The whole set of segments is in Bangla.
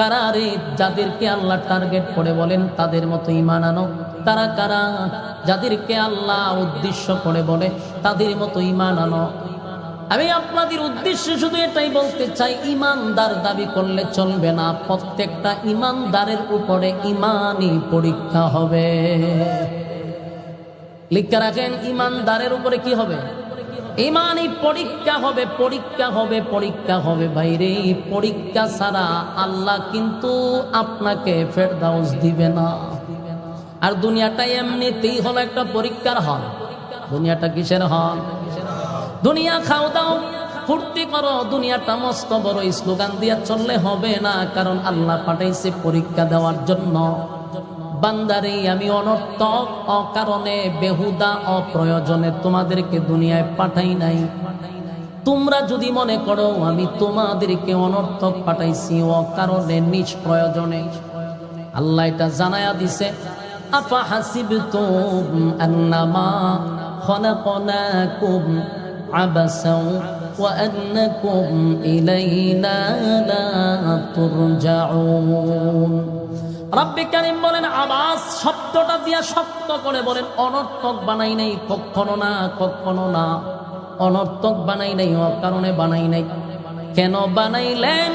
কারা রে? যাদেরকে আল্লাহ টার্গেট করে বলেন, তাদের মতো ইমান আনো। তারা কারা? যাদেরকে আল্লাহ উদ্দেশ্য করে বলে, তাদের মতো ইমান আনো। আমি আপনাদের উদ্দেশ্যে শুধু এটাই বলতে চাই ইমানদার দাবি করলে চলবে না। প্রত্যেকটা ইমানদারের উপরে ইমানই পরীক্ষা হবে। লিখে রাখেন ইমানদারের উপরে কি হবে? ইমানই পরীক্ষা হবে পরীক্ষা হবে পরীক্ষা হবে। বাইরে পরীক্ষা ছাড়া আল্লাহ কিন্তু আপনাকে ফেরদাউস দিবে না। আর দুনিয়াটা এমনিতেই হলো একটা পরীক্ষার হল। দুনিয়াটা কিসের হল? দুনিয়া খাও দাও, ফুর্তি করো, দুনিয়াটা মস্ত বড় স্লোগান দিয়া চললে হবে না, কারণ আল্লাহ পাঠাইছে পরীক্ষা দেওয়ার জন্য। বান্দারে আমি অনর্থক অকারণে বেহুদা অপ্রয়োজনে তোমাদেরকে দুনিয়ায় পাঠাই নাই তোমরা যদি মনে করো আমি তোমাদেরকে অনর্থক পাঠাইছি অকারণে নিজ প্রয়োজনে আল্লাহ এটা জানায়া দিছে আফা হাসিবতুম আন্নামা খলাকনাকুম আবাসাও وأنكم إلينا لا ترجعون রব্বি কারিম বলেন, আবাস শব্দটা দিয়া শক্ত করে বলেন, অনর্থক বানাই নাই, কখনো না কখনো না। অনর্থক বানাই নাই, অকারণে বানাই নাই। কেন বানাইলেন?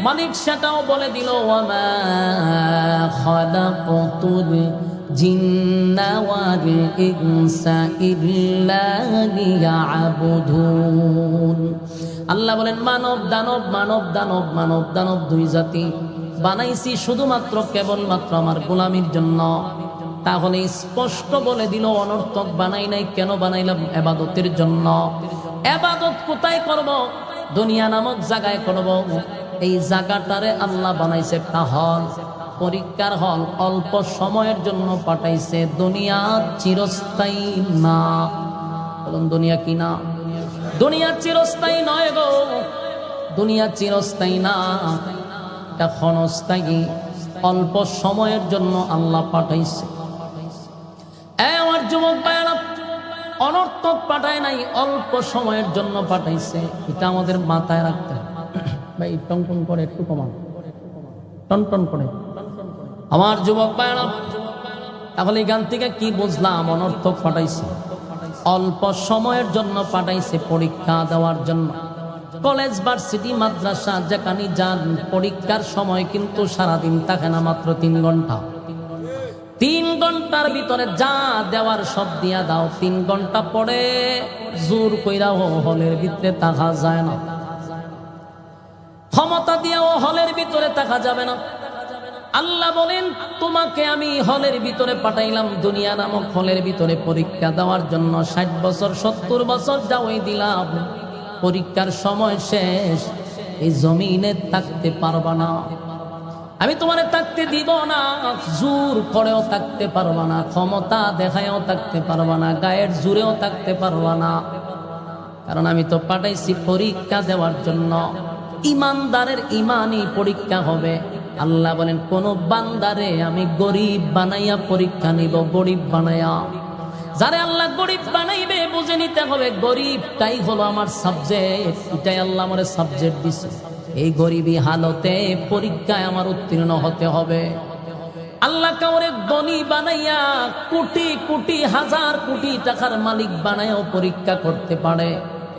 মালিক সেটাও বলে দিল আল্লাহ বলেন, মানব, দানব মানব দানব মানব, দানব দুই জাতি। বানাইছি শুধুমাত্র কেবলমাত্র আমার গোলামির জন্য। তাহলে স্পষ্ট বলে দিল, অনর্থক বানাই নাই, কেন বানাইলাম এবাদতের জন্য? এবাদত কোথায় করব? দুনিয়া নামক জায়গায় করব। এই জায়গাটারে আল্লাহ বানাইছে একটা হল পরীক্ষার হল, অল্প সময়ের জন্য পাঠাইছে। দুনিয়া চিরস্থায়ী না। বলুন, দুনিয়া কি না? দুনিয়া চিরস্থায়ী নয় গো। দুনিয়া চিরস্থায়ী না। এটা ক্ষণস্থায়ী অল্প সময়ের জন্য আল্লাহ পাঠাইছে। আমার যুবক অনর্থক পাঠায় নাই, অল্প সময়ের জন্য পাঠাইছে। এটা আমাদের মাথায় রাখতে। ভাই, টন টন করে একটু কমান। টন টন করে। আমার যুবক ভাইয়েরা, তাহলে এখান থেকে কি বুঝলাম? অনর্থক পাঠাইছে। অল্প সময়ের জন্য পাঠাইছে পরীক্ষা দেওয়ার জন্য। কলেজ, ভার্সিটি, মাদ্রাসা, যেখানে যান, পরীক্ষার সময় কিন্তু সারাদিন থাকে না মাত্র তিন ঘণ্টা। তিন ঘণ্টার ভিতরে যা দেওয়ার সব দিয়া দাও, তিন ঘণ্টা পরে জোর কইরা ও হলের ভিতরে থাকা যায় না। ক্ষমতা দিয়েও হলের ভিতরে থাকা যাবে না। আল্লাহ বলেন, তোমাকে আমি হলের ভিতরে পাঠাইলাম, দুনিয়া নামক হলের ভিতরে পরীক্ষা দেওয়ার জন্য ষাট বছর, সত্তর বছর যাওয়াই দিলাম। পরীক্ষার সময় শেষ, এই জমিনে থাকতে পারবা না। আমি তোমারে থাকতে দিব না, জোর করেও থাকতে পারবা না, ক্ষমতা দেখায়ও থাকতে পারবা না, গায়ের জোরেও থাকতে পারবা না। কারণ আমি তো পাঠাইছি পরীক্ষা দেওয়ার জন্য। ইমানদারের ইমানই পরীক্ষা হবে। আল্লাহ বলেন, কোন বান্দারে আমি গরিব বানাইয়া পরীক্ষা নিব, গরিব বানাইয়া। যারে আল্লাহ গরিব বানাইবে, বুঝে নিতে হবে গরিবটাই হলো আমার সাবজেক্ট এটাই আল্লাহ আমার সাবজেক্ট দিছে। এই গরিবী হালতে পরীক্ষায় আমার উত্তীর্ণ হতে হবে। আল্লাহ কাউরে ধনী বানাইয়া কোটি কোটি, হাজার কোটি টাকার মালিক বানাইও পরীক্ষা করতে পারে।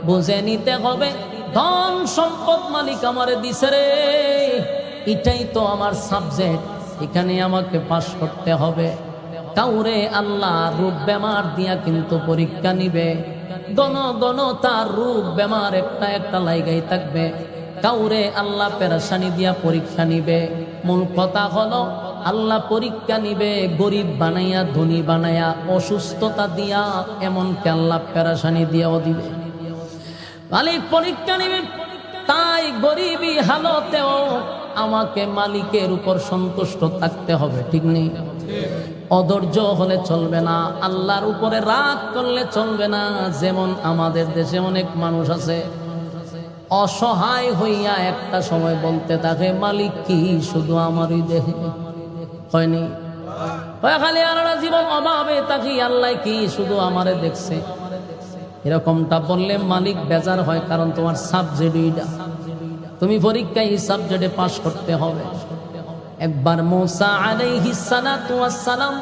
বুঝে নিতে হবে, ধন সম্পদ মালিক আমারে দিছে রে। এটাই তো আমার সাবজেক্ট এখানে আমাকে পাশ করতে হবে। কাউরে আল্লাহ রূপ বেমার দিয়া কিন্তু পরীক্ষা নিবে। গণ গণ তার রূপ বেমার একটা একটা লাইগাই থাকবে। কাউরে আল্লাহ পেরাসানি দিয়া পরীক্ষা নিবে। মূল কথা হলো, আল্লাহ পরীক্ষা নিবে, গরিব বানাইয়া, ধনী বানাইয়া, অসুস্থতা দিয়া, এমনকি আল্লাহ পেরাসানি দিয়াও দিবে। মালিক পরীক্ষা নিবে, তাই গরিবী হালতেও আমাকে মালিকের উপর সন্তুষ্ট থাকতে হবে, ঠিক নেই? অধৈর্য হলে চলবে না, আল্লাহর উপরে রাগ করলে চলবে না, যেমন আমাদের দেশে অনেক মানুষ আছে। অসহায় হইয়া একটা সময় বলতে থাকে, মালিক কি, শুধু আমারই দেহে? হয়নি? হয় খালি আলাদা জীবন অভাবে তাকি আল্লাহ কি, শুধু আমারে দেখছে? এরকমটা বললে মালিক বেজার হয়, কারণ তোমার সাবজেক্ট তুমি পরীক্ষায় এই সাবজেক্টে পাশ করতে হবে। একবার মোসা ওয়াস সালাম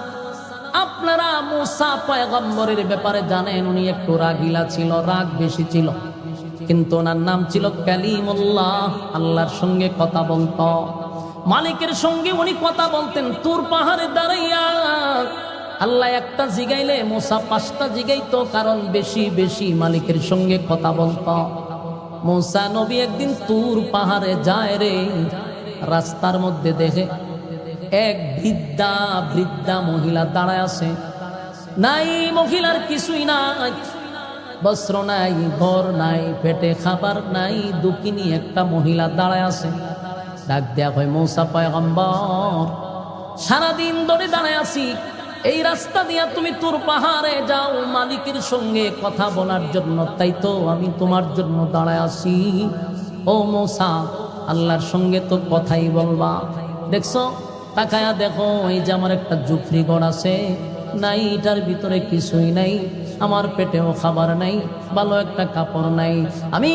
আপনারা মুসা পয়গম্বরের ব্যাপারে জানেন, উনি একটু রাগিলা ছিল, রাগ বেশি ছিল। কিন্তু ওনার নাম ছিল কালিমুল্লাহ, আল্লাহর সঙ্গে কথা বলত। মালিকের সঙ্গে উনি কথা বলতেন, তুর পাহাড়ে দাঁড়াইয়া। আল্লাহ একটা জিগাইলে, মোসা পাঁচটা জিগাইতো, কারণ বেশি বেশি মালিকের সঙ্গে কথা বলত। মোসা নবী একদিন তুর পাহাড়ে যায় রে রাস্তার মধ্যে দেখে এক বৃদ্ধা বৃদ্ধা মহিলা দাঁড়ায় আছে। নাই মহিলার কিছুই নাই, বস্ত্র নাই, ঘর নাই, পেটে খাবার নাই, দুকিনি একটা মহিলা দাঁড়ায় আছে। ডাক দেয়া হয়, মৌসা পয়গম্বর, সারাদিন ধরে দাঁড়ায় আছি। এই রাস্তা দিয়া তুমি তোর পাহাড়ে যাও, মালিকের সঙ্গে কথা বলার জন্য। তাই তো আমি তোমার জন্য দাঁড়ায় আছি। ও মৌসা আল্লাহর সঙ্গে তো কথাই বলবা। দেখছ? তাকায়া দেখো, এই যে আমার একটা জুফরি ঘর আছে। নাই, এটার ভিতরে কিছুই নাই। আমার পেটেও খাবার নাই, ভালো একটা কাপড় নাই। আমি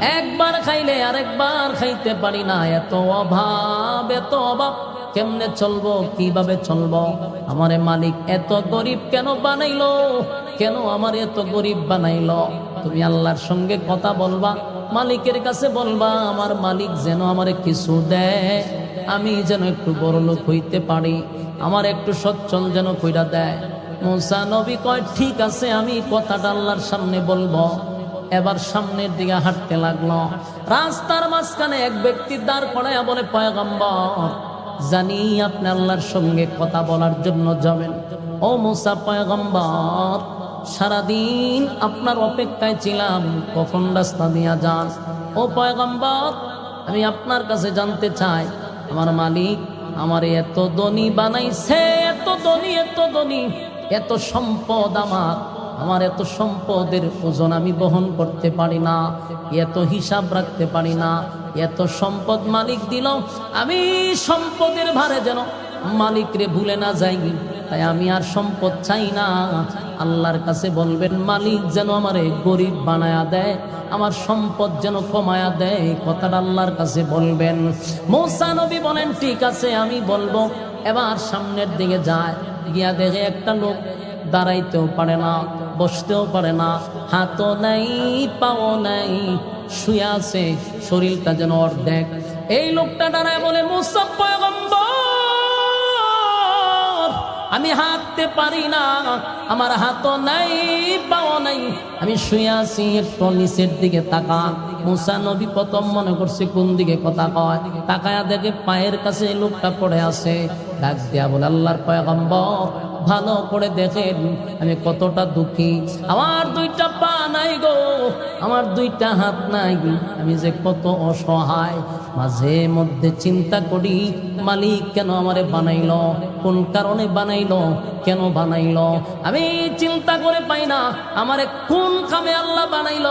একবার খাইলে আরেকবার খাইতে পারি না। এত অভাব এত অভাব। কেমনে চলবো, কীভাবে চলবো? আমারে মালিক এত গরিব কেন বানাইলো? কেন আমার এত গরিব বানাইলো? তুমি আল্লাহর সঙ্গে কথা বলবা। মালিকের কাছে বলবা, আমার মালিক যেন আমারে কিছু দেয়, আমি যেন একটু বড় লোক হইতে পারি, আমার একটু সচ্ছল যেন কইরা দেয়। মুসা নবী কয়, ঠিক আছে, আমি কথাটা আল্লাহর সামনে বলব। এবার সামনের দিকে হাঁটতে লাগল। রাস্তার মাঝখানে এক ব্যক্তি দাঁড় করাইয়া বলে, পয়গম্বর, জানি আপনি আল্লাহর সঙ্গে কথা বলার জন্য যাবেন। ও মুসা পয়গম্বর সারাদিন আপনার অপেক্ষায় ছিলাম। কখন রাস্তা দিয়া যান? ও পয়গম্বর, আমি আপনার কাছে জানতে চাই। আমার মালিক আমার এত ধনী বানাইছে, এত ধনী এত ধনী, এত সম্পদ আমার। আমার এত সম্পদের ওজন আমি বহন করতে পারি না, এত হিসাব রাখতে পারি না, এত সম্পদ মালিক দিল। আমি সম্পদের ভারে যেন মালিকরে ভুলে না যাই। তাই আমি আর সম্পদ চাই না। আল্লাহর কাছে বলবেন, মালিক যেন আমারে গরিব বানায়া দেয়, আমার সম্পদ যেন কমায়া দেয় কথাটা আল্লাহর কাছে বলবেন। মৌসা নবী বলেন, ঠিক আছে, আমি বলব। এবার সামনের দিকে যায়, গিয়া দেখে একটা লোক দাঁড়াইতেও পারে না, বসতেও পারে না, হাতও নাই, পাও নাই, শুয়ে আছে, শরীরটা যেন অর্ধেক। এই লোকটা দাঁড়ায় বলে মুসাফর আমি হাঁটতে পারি না। আমার হাতও নাই, পাও নাই। আমি শুয়ে আছি, একটু নিচের দিকে তাকা। মুসা নবী প্রথম মনে করছে, কোন দিকে কথা কয়? তাকায়া দেখে পায়ের কাছে লোকটা পড়ে আছে। ডাক দিয়া বলে, আল্লাহর পয়গম্বর, ভালো করে দেখেন, আমি কতটা দুঃখী। আমার দুইটা নাই গো। আমার দুইটা হাত নাই। আমি যে কত অসহায়, মাঝে মধ্যে চিন্তা করি, মালিক কেন আমারে বানাইল? কোন কারণে বানাইল? কেন বানাইল? আমি চিন্তা করে পাই না, আমারে কোন কামে আল্লাহ বানাইল?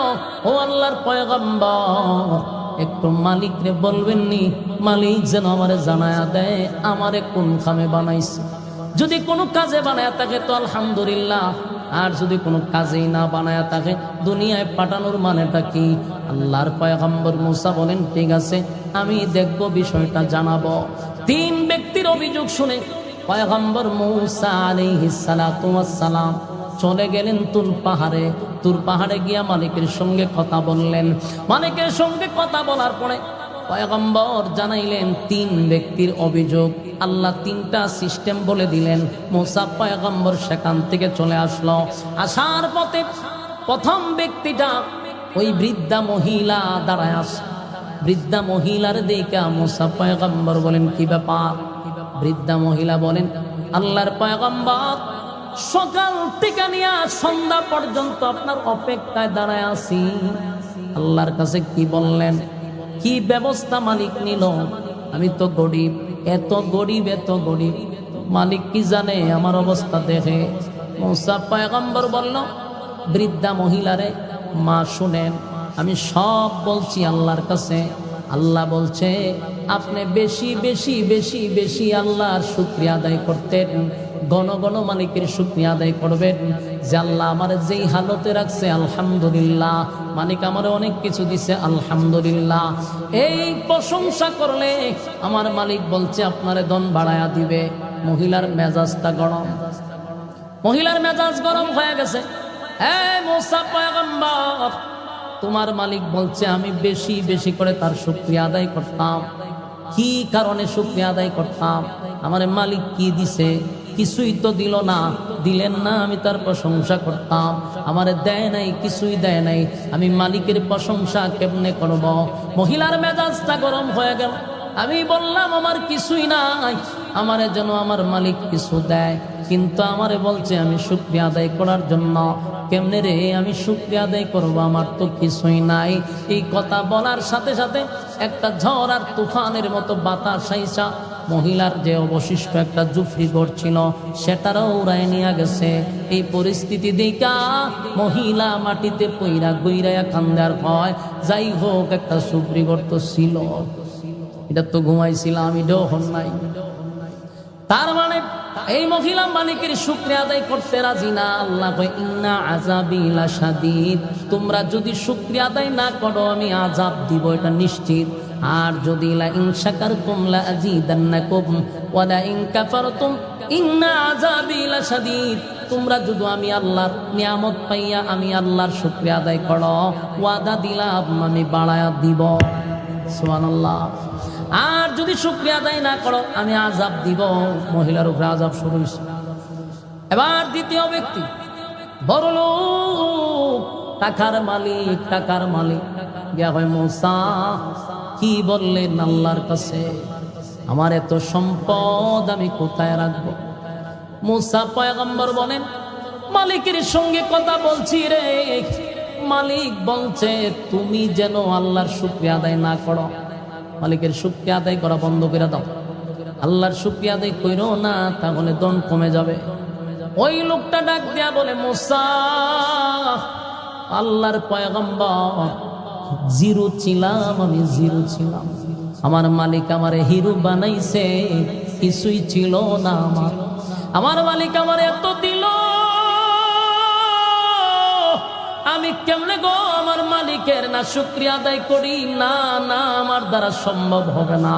ও আল্লাহর পয়গম্বর, একটু মালিক রে বলবেন নি, মালিক যেন আমারে জানায়া দেয়, আমারে কোন খামে বানাইছে? যদি কোনো কাজে বানায় থাকে তো আলহামদুলিল্লাহ। আর যদি কোনো কাজেই না বানায় থাকে দুনিয়ায় পাঠানোর মানেটা কি? আল্লাহর পয়গম্বর মুসা বলেন, ঠিক আছে, আমি দেখব বিষয়টা, জানাব। তিন ব্যক্তির অভিযোগ শুনে পয়গম্বর মৌসা আলাইহিস সালাতু ওয়াস সালাম চলে গেলেন তুর পাহাড়ে। তুর পাহাড়ে গিয়া মালিকের সঙ্গে কথা বললেন। মালিকের সঙ্গে কথা বলার পরে পয়গম্বর জানাইলেন, তিন ব্যক্তির অভিযোগ। আল্লাহ তিনটা সিস্টেম বলে দিলেন, মোসা পয়গম্বর সেখান থেকে চলে আসলো। আসার পথে প্রথম ব্যক্তিটা ওই বৃদ্ধা মহিলা দাঁড়ায় আস বৃদ্ধা মহিলার দিকে মোসা পয়গম্বর বলেন, কি ব্যাপার? বৃদ্ধা মহিলা বলেন, আল্লাহর পয়গম্বর, সকাল থেকে নিয়ে সন্ধ্যা পর্যন্ত আপনার অপেক্ষায় দাঁড়ায় আছি। আল্লাহর কাছে কি বললেন? কি ব্যবস্থা মালিক নিল? আমি তো গরিব, এত গরিব এত গরিব। মালিক কি জানে আমার অবস্থা দেখে? পয়গম্বর বলল, বৃদ্ধা মহিলারে মা শুনেন, আমি সব বলছি আল্লাহর কাছে। আল্লাহ বলছে, আপনি বেশি বেশি বেশি বেশি আল্লাহর শুক্রিয়া আদায় করতেন। গণ গণ মালিকের শুক্রিয়া আদায় করবেন যে আল্লাহ আমার যেই হালতে রাখছে, আলহামদুলিল্লাহ। মালিক আমার অনেক কিছু দিছে, আলহামদুলিল্লাহ। এই প্রশংসা করলে আমার মালিক বলছে, আপনারে দন বাড়ায়া দিবে। মহিলার মেজাজটা গরম। মহিলার মেজাজ গরম হয়ে গেছে। তোমার মালিক বলছে, আমি বেশি বেশি করে তার শুক্রিয়া আদায় করতাম। কি কারণে শুক্রিয়া আদায় করতাম? আমার মালিক কি দিছে? কিছুই তো দিল না। দিলেন না, আমি তার প্রশংসা করতাম। আমার দেয় নাই, কিছুই দেয় নাই। আমি মালিকের প্রশংসা কেমনে করব? মহিলার মেজাজটা গরম হয়ে গেল। আমি বললাম, আমার কিছুই নাই। আমারে যেন আমার মালিক কিছু দেয়। কিন্তু আমারে বলছে, আমি শুক্রিয়া আদায় করার জন্য। কেমনে রে? আমি শুক্রিয়া আদায় করব, আমার তো কিছুই নাই। এই কথা বলার সাথে সাথে একটা ঝড় আর তুফানের মতো বাতাস আইসা মহিলার যে অবশিষ্ট একটা জুফরি ছিল সেটারও উড়ায় নিয়ে গেছে। এই পরিস্থিতি দেখা মহিলা মাটিতে পইরা গইরাইয়া কান্দার হয় যাই হোক একটা সুপ্রি গর্ত ছিল। এটা তো ঘুমাইছিলাম আমি হন নাই। তার মানে এই মহিলা মালিকের শুক্রিয়া আদায় করতে রাজি না। আল্লাহ তোমরা যদি শুক্রিয়া আদায় না করো, আমি আজাব দিব, এটা নিশ্চিত। আর যদি লা ইন শাকারতুম লা আযীদান্নাকুম ওয়া লা ইন কাফারতুম ইন্না আযাবিলা শাদীদ তোমরা যদি আমি আল্লাহর নিয়ামত পাইয়া আমি আল্লাহর শুকরিয়া আদায় করো, ওয়াদা দিলাম, আমি বাড়ায়া দিব। সুবহানাল্লাহ। আর যদি শুক্রিয়া আদায় না করো, আমি আজাব দিব। মহিলার উপরে আজাব শুরু এবার দ্বিতীয় ব্যক্তি, বড় লোক, টাকার মালিক টাকার মালিক। গিয়া হয় মৌসা। কি বললেন আল্লাহর কাছে? আমার এত সম্পদ আমি কোথায় রাখব? মুসা পয়গম্বর বলেন, মালিকের সঙ্গে কথা বলছি রে। মালিক বলছে, তুমি যেন আল্লাহর শুক্রিয়া আদায় না করো। মালিকের শুক্রিয়া আদায় করা বন্ধ করে দাও। আল্লাহর শুক্রিয়া আদায় করো না, তাহলে দন কমে যাবে। ওই লোকটা ডাক দেয়া বলে, মোসা, আল্লাহর পয়গম্বর জিরো ছিলাম, আমি জিরো ছিলাম। আমার মালিক আমার হিরো বানাইছে, কিছুই ছিল না আমার। আমার মালিক আমার এত দিল, আমি কেমনে গো আমার মালিকের না শুক্রিয়া আদায় করি? না না, আমার দ্বারা সম্ভব হবে না।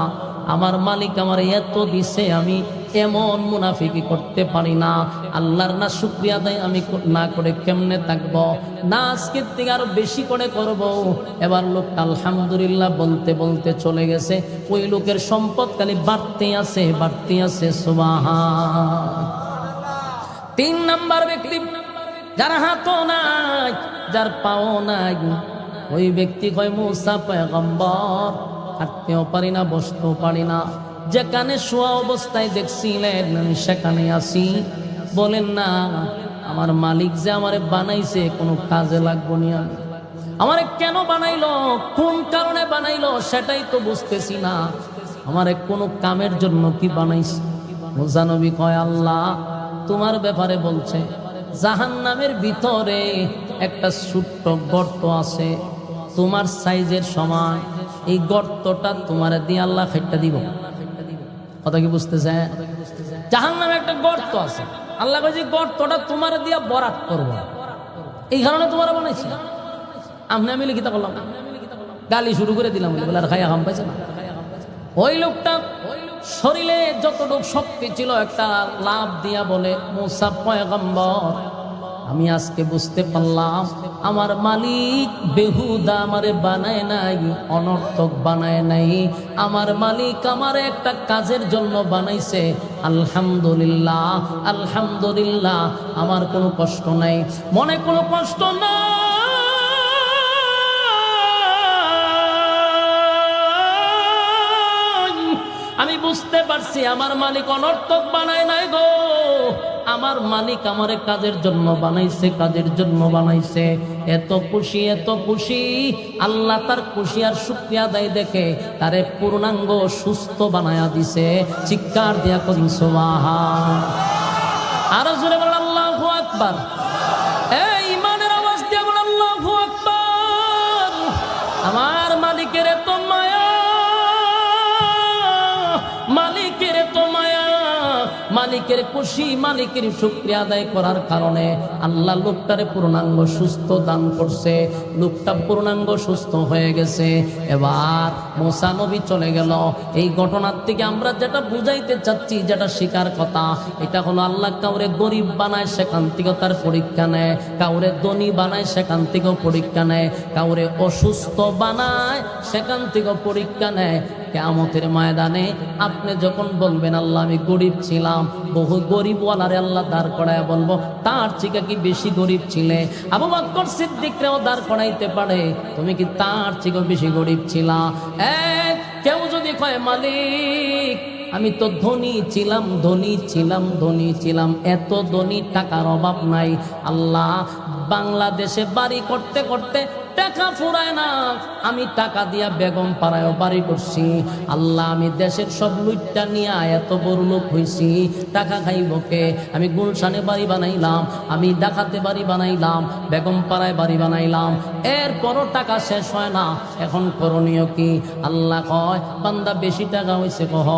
আমার মালিক আমার এত দিছে, আমি এমন মুনাফিকি করতে পারি না। আল্লাহর না শুক্রিয়া আদায় আমি না করে কেমনে থাকব? না আজকের থেকে আরও বেশি করে করব। এবার লোক আলহামদুলিল্লাহ বলতে বলতে চলে গেছে। ওই লোকের সম্পদ খালি বাড়তে আছে বাড়তে আছে সুবাহা তিন নাম্বার ব্যক্তি, যার হাতও নাই, যার পাও নাই। ওই ব্যক্তি কয়, মুসা পয়গম্বর, হাঁটতেও পারি না, বসতেও পারি না। যেখানে শোয়া অবস্থায় দেখছিলেন সেখানে আসি বলেন না, আমার মালিক যে আমারে বানাইছে কোনো কাজে লাগবো নি আমি। আমারে কেন বানাইলো, কোন কারণে বানাইলো সেটাই তো বুঝতেছি না। আমারে কোনো কামের জন্য কি বানাইছে? মোজানবী কয়, আল্লাহ, তোমার ব্যাপারে বলছে জাহান নামের ভিতরে একটা ছোট্ট গর্ত আছে। তোমার সাইজের সমান, এই গর্তটা তোমার দিয়ে আল্লাহ খেটটা দিব। কথা কি বুঝতেছে জাহান নামে একটা গর্ত আছে। আল্লাহ কয়েছে গর্তটা তোমার দিয়া বরাত করব। এই কারণে তোমার বানাইছি। আপনি আমি লিখিত বললাম গালি শুরু করে দিলাম। আর খাইয়া পাইছে না? ওই লোকটা শরীরে যতটুক শক্তি ছিল, একটা লাভ দিয়া বলে, মুসা পয়গম্বর আমি আজকে বুঝতে পারলাম, আমার মালিক বেহুদা আমারে বানায় নাই, অনর্থক বানায় নাই। আমার মালিক আমার একটা কাজের জন্য বানাইছে। আলহামদুলিল্লাহ আলহামদুলিল্লাহ, আমার কোনো কষ্ট নাই। মনে কোনো কষ্ট নাই। আমি বুঝতে পারছি, আমার মালিক অনর্থক বানায় নাই গো। আমার মালিক আমার কাজের জন্য বানাইছে, কাজের জন্য বানাইছে। এত খুশি এত খুশি। আল্লাহ তার খুশি আর শুক্রিয়া দেয় দেখে তারে পূর্ণাঙ্গ, সুস্থ বানায়া দিছে। চিৎকার দিয়া করি সোমাহা আরও জোরে বললাম আল্লাহ আকবার। মালিকের খুশি মালিকের শুক্রিয়া আদায় করার কারণে আল্লাহ লোকটারে পূর্ণাঙ্গ সুস্থ দান করছে। লোকটা পূর্ণাঙ্গ সুস্থ হয়ে গেছে। এবার মোসা নবী চলে গেল। এই ঘটনার থেকে আমরা যেটা বুঝাইতে চাচ্ছি, যেটা শিকার কথা, এটা হলো আল্লাহ কাউরে গরিব বানায় সেখান তার পরীক্ষা নেয়, কাউরে ধনী বানায় সেখান থেকেও পরীক্ষা নেয়, কাউরে অসুস্থ বানায় সেখান থেকেও পরীক্ষা নেয়। কেমতের ময়দানে আপনি যখন বলবেন, আল্লাহ, আমি গরিব ছিলাম, বহু গরিবওয়ালারে আল্লাহ দাঁড় করায় বলব, তার চিকা কি বেশি গরিব ছিলে? আবু বক্কর সিদ্দিকরেও দাঁড় করাইতে পারে, তুমি কি তার চিকেও বেশি গরিব ছিলা? এক কেউ যদি কয়, মালিক, আমি তো ধনী ছিলাম ধনী ছিলাম ধনী ছিলাম, এত ধনী টাকার অভাব নাই। আল্লাহ, বাংলাদেশে বাড়ি করতে করতে টাকা ফুরায় না। আমি টাকা দিয়া বেগম পাড়ায়ও বাড়ি করছি। আল্লাহ, আমি দেশের সব লুটটা নিয়ে এত বড় লোক হইছি। টাকা খাইবকে আমি গুলশানে বাড়ি বানাইলাম। আমি ডাকাতে বাড়ি বানাইলাম। বেগম পাড়ায় বাড়ি বানাইলাম। এরপরও টাকা শেষ হয় না। এখন করণীয় কি? আল্লাহ কয়, বান্দা বেশি টাকা হয়েছে কহ।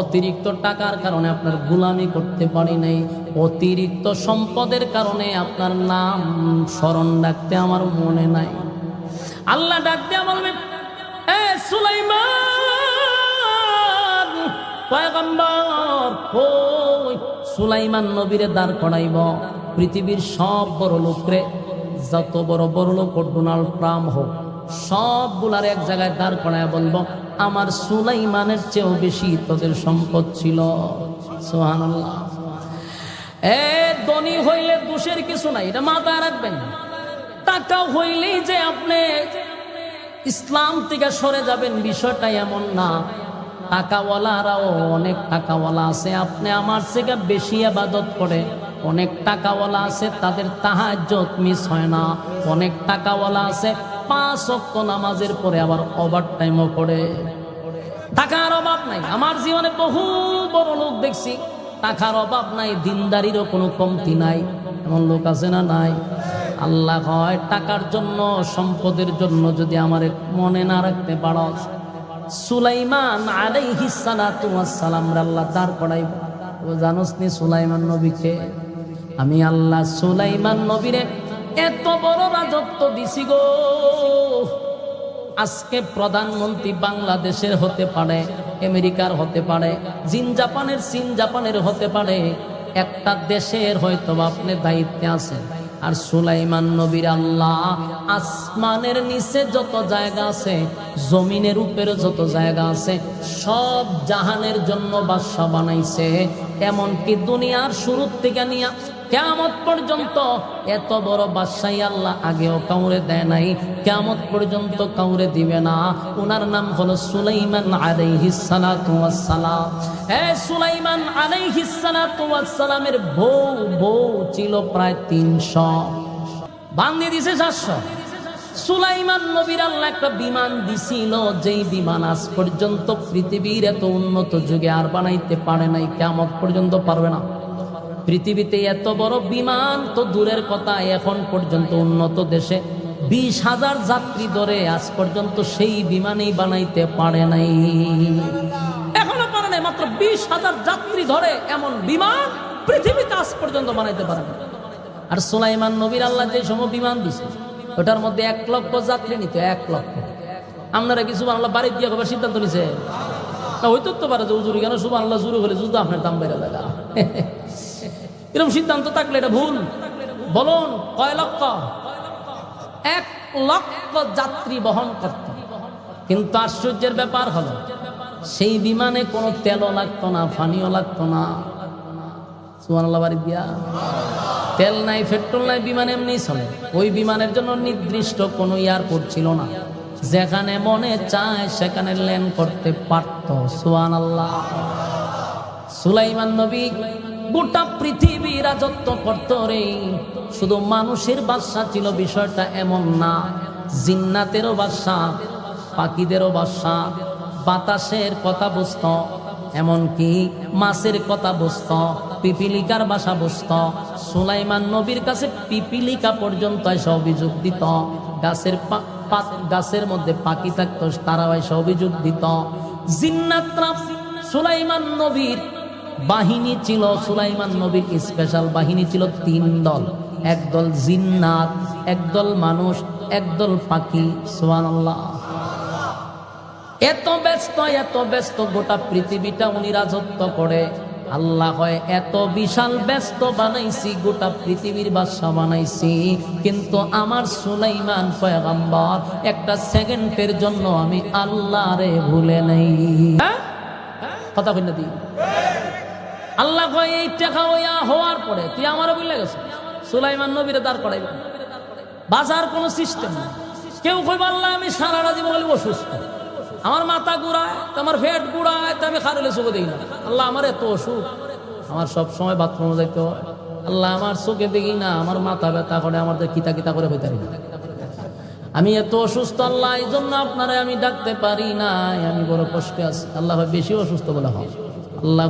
অতিরিক্ত টাকার কারণে আপনার গুলামি করতে পারি নাই। অতিরিক্ত সম্পদের কারণে আপনার নাম স্মরণ ডাকতে আমার মনে নাই। আল্লাহ ডাকতে বলবে, এ সুলাইমান সুলাইমান নবীরে দাঁড় করাইব। পৃথিবীর সব বড় লোকরে যত বড় বড় লোক ডোনাল্ড ট্রাম্প হোক, সবগুলার এক জায়গায় দাঁড় করায় বলব আমার সুলাইমানের চেয়েও বেশি তোদের সম্পদ ছিল। সোহানাল্লাহ এ ধনী হইলে দোষের কিছু নাই, এটা মাথায় রাখবেন। টাকা হইলেই যে আপনি ইসলাম থেকে সরে যাবেন, বিষয়টা এমন না। টাকাওয়ালারাও অনেক টাকাওয়ালা আছে, আপনি আমার থেকে বেশি আবাদত করে অনেক টাকাওয়ালা আছে, তাদের তাহাজ্জত মিস হয় না। অনেক টাকাওয়ালা আছে পাঁচ অক্ট নামাজের পরে আবার ওভার টাইমও করে টাকার অভাব নাই। আমার জীবনে বহু বড় লোক দেখছি, টাকার অভাব নাই, দিনদারিরও কোনো কমতি নাই। এমন লোক আছে না নাই? আল্লাহ হয়, টাকার জন্য, সম্পদের জন্য যদি আমার মনে না রাখতে পারো সুলাইমান আলাইহিস সালাতু ওয়াস সালাম আল্লাহ দাঁড় করাইব জানোস নি সুলাইমান নবীকে? আমি আল্লাহ সুলাইমান নবীরে এত বড় রাজত্ব দিছি গো। আজকে প্রধানমন্ত্রী বাংলাদেশের হতে পারে, আমেরিকার হতে পারে জিন জাপানের চীন, জাপানের হতে পারে, একটা দেশের হয়তো আপনি দায়িত্বে আছেন। আর সুলাইমান নবীর আল্লাহ আসমানের নিচে যত জায়গা আছে, জমিনের উপরে যত জায়গা আছে, সব জাহানের জন্য বাদশা বানাইছে। এমনকি দুনিয়ার শুরুর থেকে নিয়ে কেমত পর্যন্ত এত বড় বাদশাহী আল্লাহ আগেও কাউরে দেয় নাই। কেমত পর্যন্ত কাউরে দিবে না। ওনার নাম হলো সুলাইমান আলাইহিস সালাতু ওয়াস সালাম এ সুলাইমান আলাইহিস সালাতু ওয়াস সালামের বউ বউ ছিল প্রায় 300 বান্দি দিছে 700 সুলাইমান নবীর আল্লাহ একটা বিমান দিছিল, যেই বিমান আজ পর্যন্ত পৃথিবীর এত উন্নত যুগে আর বানাইতে পারে নাই কেমত পর্যন্ত পারবে না। পৃথিবীতে এত বড় বিমান তো দূরের কথা এখন পর্যন্ত উন্নত দেশে বিশ হাজার যাত্রী ধরে আজ পর্যন্ত সেই বিমানেই বানাইতে পারে নাই। এখনও পারে নাই, মাত্র বিশ হাজার যাত্রী ধরে এমন বিমান পৃথিবীতে আজ পর্যন্ত বানাইতে পারে না আর সুলাইমান নবীর আল্লাহ যে সময় বিমান দিছে, ওটার মধ্যে এক লক্ষ যাত্রী নিত, এক লক্ষ। আপনারা কিছু আল্লাহ বাড়ি দিয়ে খবর সিদ্ধান্ত নিছে? না হইতো তো পারে যে উজুরি কেন সুবান আল্লাহ জুরু হলে যুদ্ধ আপনার দাম বেড়ে দেখা এরকম সিদ্ধান্ত থাকলে এটা ভুল। বলুন, কয় লক্ষ? এক লক্ষ যাত্রী বহন করত। কিন্তু আশ্চর্যের ব্যাপার হলো, সেই বিমানে কোনো তেলও লাগতো না ফানিও লাগতো না। বাড়ি দিয়া। তেল নাই, পেট্রোল নাই, বিমান এমনি চলে। ওই বিমানের জন্য নির্দিষ্ট কোনো এয়ারপোর্ট ছিল না। যেখানে মনে চায় সেখানে ল্যান্ড করতে পারত। সুয়ান আল্লাহ সুলাইমান নবী গোটা পৃথিবী রাজত্ব করত রে। শুধু মানুষের বাসা ছিল, বিষয়টা এমন না। জিন্নাতেরও বাসা পাখিদেরও বাসা বাতাসের কথা বুঝত, এমনকি মাছের কথা বুঝত, পিপিলিকার বাসা বুঝত। সুলাইমান নবীর কাছে পিপিলিকা পর্যন্ত এসে অভিযোগ দিত। গাছের গাছের মধ্যে পাখি থাকতো, তারাও এসে অভিযোগ দিত। জিন্নাতরা সুলাইমান নবীর বাহিনী ছিল সুলাইমান নবীর স্পেশাল বাহিনী ছিল তিন দল। একদল জিন্নাত একদল মানুষ একদল পাখি, সুবহানাল্লাহ। এত ব্যস্ত এত ব্যস্ত গোটা পৃথিবীটা উনি রাজত্ব করে। আল্লাহ হয়, এত বিশাল ব্যস্ত বানাইছি, গোটা পৃথিবীর বাদশা বানাইছি। কিন্তু আমার সুলাইমান পয়গাম্বর, একটা সেকেন্ডের জন্য আমি আল্লাহরে ভুলে নেই। হ্যাঁ? কথা না তুই। আল্লাহ কয়, এই টাকা হইয়া হওয়ার পরে তুই আমার বলে গেছ? সুলাইমান নবীরে দাঁড় করাইবে বাজার কোনো সিস্টেম না। কেউ কইব, আল্লাহ, আমি সারাটা জীবন বলি অসুস্থ। আমার মাথা গুড়ায় তো আমার ফেট ঘুরায়, তো আমি খারলে চোখে দিই না। আল্লাহ, আমার এত অসুখ। আমার সব সময় বাথরুমে যাইতে হয়। আল্লাহ, আমার চোখে দেখি না, আমার মাথা ব্যথা করে, আমার তো কিতা কিতা করে হইতে না। আমি এত অসুস্থ, আল্লাহ, এই জন্য আপনারা আমি ডাকতে পারি না আমি বড় কষ্টে আছি। আল্লাহ বেশি অসুস্থ বলে হয়। আল্লাহ